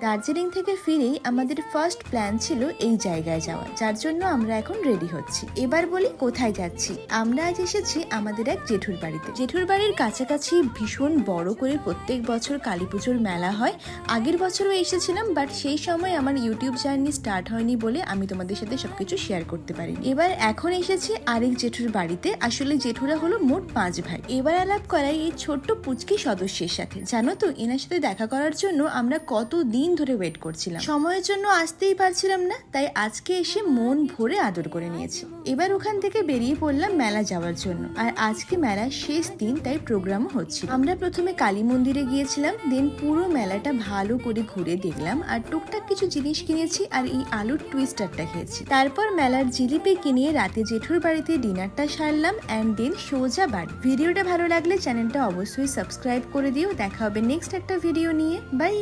দার্জিলিং থেকে ফিরেই আমাদের ফার্স্ট প্ল্যান ছিল এই জায়গায় যাওয়া, যার জন্য আমরা এখন রেডি হচ্ছি। এবার বলি কোথায় যাচ্ছি। আমরা আজ এসেছি আমাদের এক জেঠুর বাড়িতে। জেঠুর বাড়ির কাছাকাছি ভীষণ বড় করে প্রত্যেক বছর কালী পুজোর মেলা হয়। আগের বছরও এসেছিলাম বাট সেই সময় আমার ইউটিউব জার্নি স্টার্ট হয়নি বলে আমি তোমাদের সাথে সবকিছু শেয়ার করতে পারি এবার এখন এসেছি আরেক জেঠুর বাড়িতে। আসলে জেঠুরা হলো মোট পাঁচ ভাই। এবার আলাপ করাই এই ছোট্ট পুচকি সদস্যের সাথে। জানো তো, এনার সাথে দেখা করার জন্য আমরা কত দিন ধরে ওয়েট করছিলাম। সময়ের জন্য আসতেই পারছিলাম না, তাই আজকে এসে মন ভরে আদর করে নিয়েছি। এবার ওখান থেকে বেরিয়ে পড়লাম মেলা যাওয়ার জন্য। আর আজকে মেলার শেষ দিন, তাই প্রোগ্রামও হচ্ছে। আমরা প্রথমে কালী মন্দিরে গিয়েছিলাম দেন পুরো মেলাটা ভালো করে ঘুরে দেখলাম, আর টুকটাক কিছু জিনিস কিনেছি, আর এই আলুর টুইস্টারটা খেয়েছি। তারপর মেলার জিলিপি কিনে রাতে জেঠুর বাড়িতে ডিনারটা সারলাম অ্যান্ড দেন সোজা বাড়ি। ভিডিওটা ভালো লাগলে চ্যানেলটা অবশ্যই সাবস্ক্রাইব করে দিও। দেখা হবে নেক্সট একটা ভিডিও নিয়ে। বাই